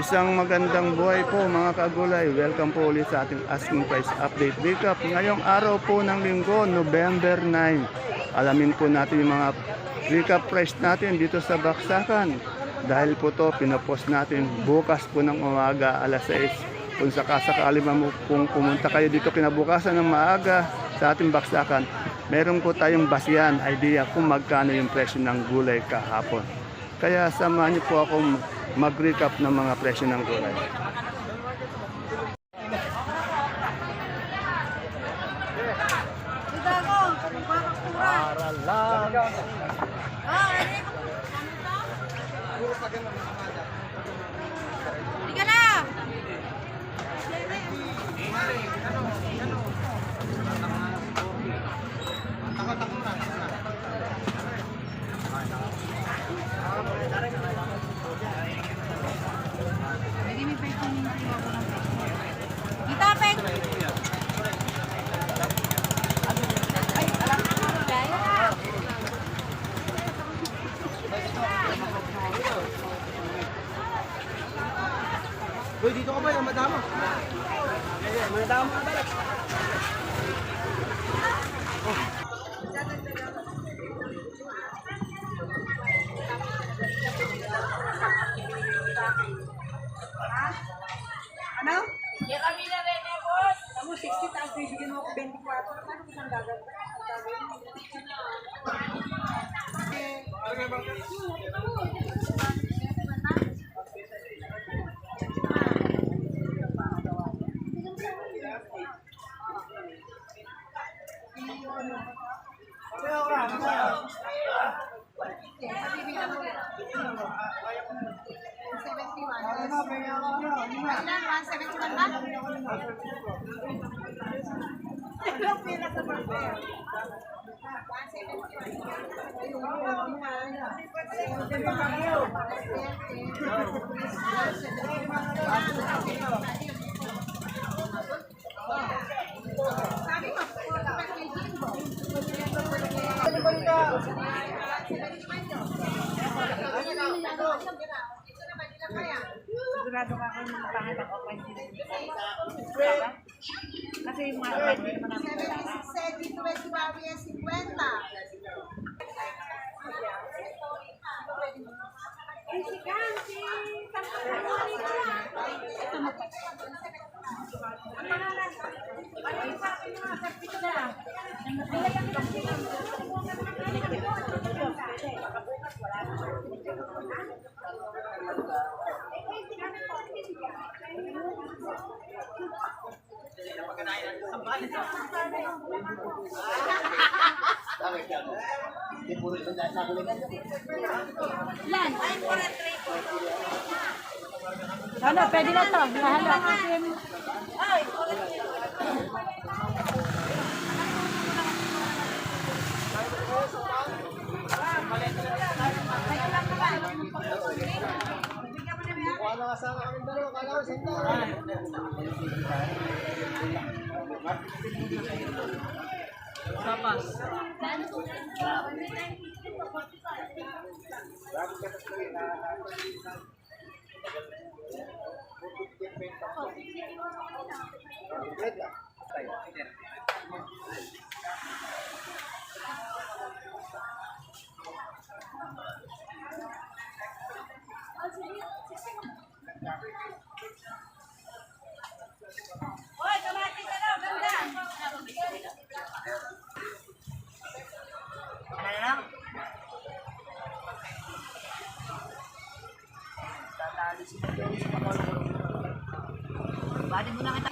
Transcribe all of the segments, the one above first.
Isang magandang buhay po mga kagulay. Welcome po ulit sa ating asking price update recap. Ngayong araw po ng linggo, November 9. Alamin po natin yung mga recap price natin dito sa Baksakan. Dahil po to pinopost natin bukas po ng umaga alas 6. Kung sakasakali mo kung pumunta kayo dito kinabukasan ng maaga sa ating Baksakan, meron po tayong basihan, idea kung magkano yung presyo ng gulay kahapon. Kaya samahan niyo po ako mag-recap ng mga presyo ng gulay. Tiga na! Kita, Peng! Ay, alam ko. Gaya na. Uy, dito ka ba yung madama? Madama ka ba? Ano? Kaya kami na rin eh, boss. Ano, 60,000, bibigyan mo ako 24. Ano isang gagawin? Sigurado ka kung mga pangit ako pa hindi Kasi yung mga hindi naman namin kilala. Ano, pwede na to. Nahala. Wala ka sana kami dalawa, kala ko sanda. Hoy, Bali mo na kita.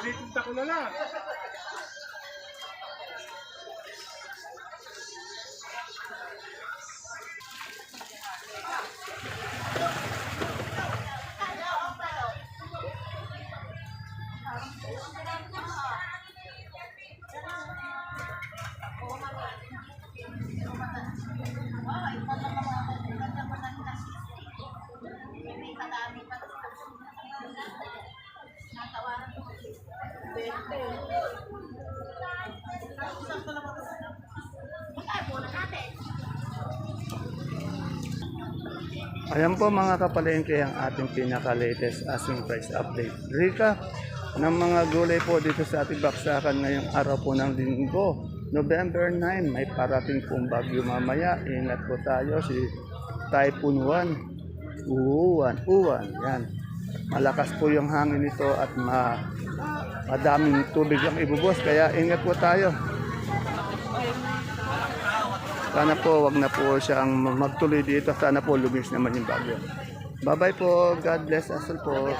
Tinitinta ko na lang. Wow, ito na mga kaibigan na ko ng kasi. May patami Ayan po mga kapalengke ang ating pinaka-latest asking price update. Rika, ng mga gulay po dito sa ating baksakan ngayong araw po ng linggo. November 9, may parating pong bagyo mamaya. Ingat po tayo si Typhoon 1. Uwan, uwan, yan. Malakas po yung hangin nito at ma madaming tubig ang ibubos. Kaya ingat po tayo. Sana po wag na po siyang magtuloy dito. Sana po lumis naman yung bagyo. Bye-bye po. God bless us all po.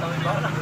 tôi có lắm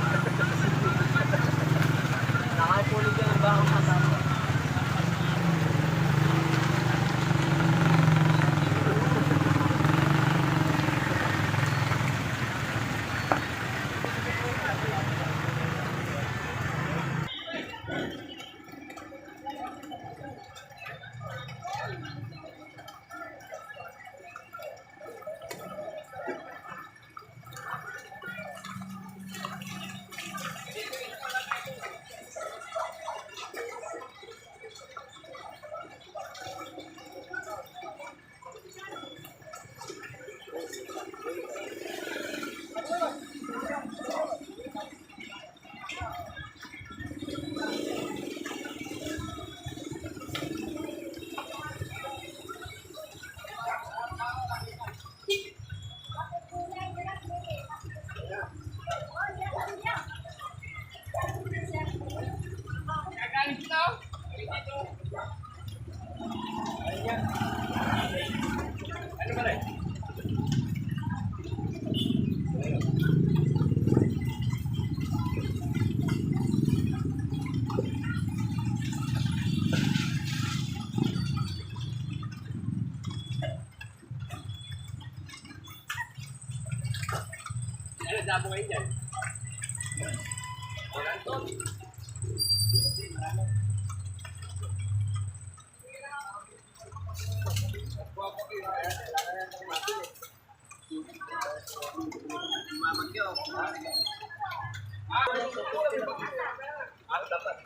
nagdamo ngayon dyan? Wala to. Ah, dapat. Ah, dapat.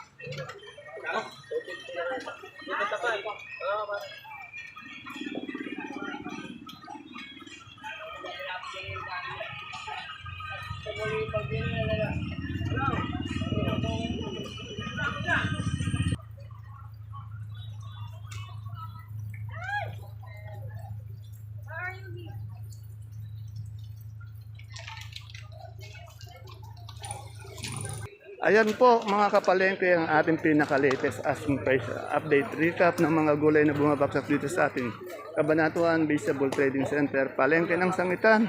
Ah, dapat. Ayan po mga kapalengke ang ating pinaka-latest asking price update recap ng mga gulay na bumabaksak dito sa ating Kabanatuan Baseball Trading Center, Palengke ng Sangitan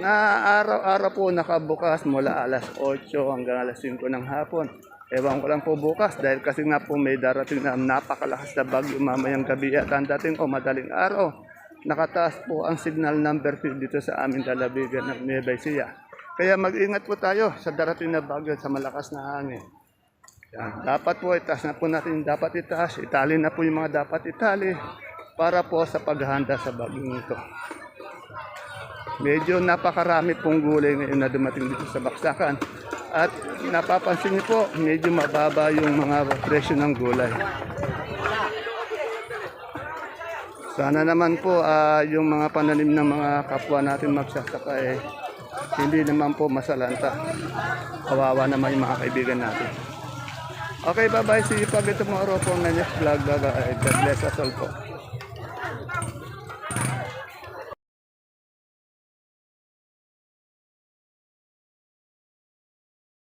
na araw-araw po nakabukas mula alas 8 hanggang alas 5 ng hapon. Ewan ko lang po bukas dahil kasi nga po may darating na napakalakas na bagyo mamayang gabi at ang dating o madaling araw. Nakataas po ang signal number 2 dito sa aming lalabigan ng Nueva Ecija. Kaya mag-ingat po tayo sa darating na bagyo sa malakas na hangin. Yan. Dapat po itaas na po natin dapat itaas. Itali na po yung mga dapat itali para po sa paghahanda sa bagyong ito. Medyo napakarami pong gulay ngayon na dumating dito sa Baksakan. At napapansin niyo po, medyo mababa yung mga presyo ng gulay. Sana naman po ah, yung mga pananim ng mga kapwa natin magsasaka eh, hindi naman po masalanta. Kawawa naman yung mga kaibigan natin. Okay, bye-bye. See you pag tomorrow po ng next vlog. Bye-bye. God bless us all po.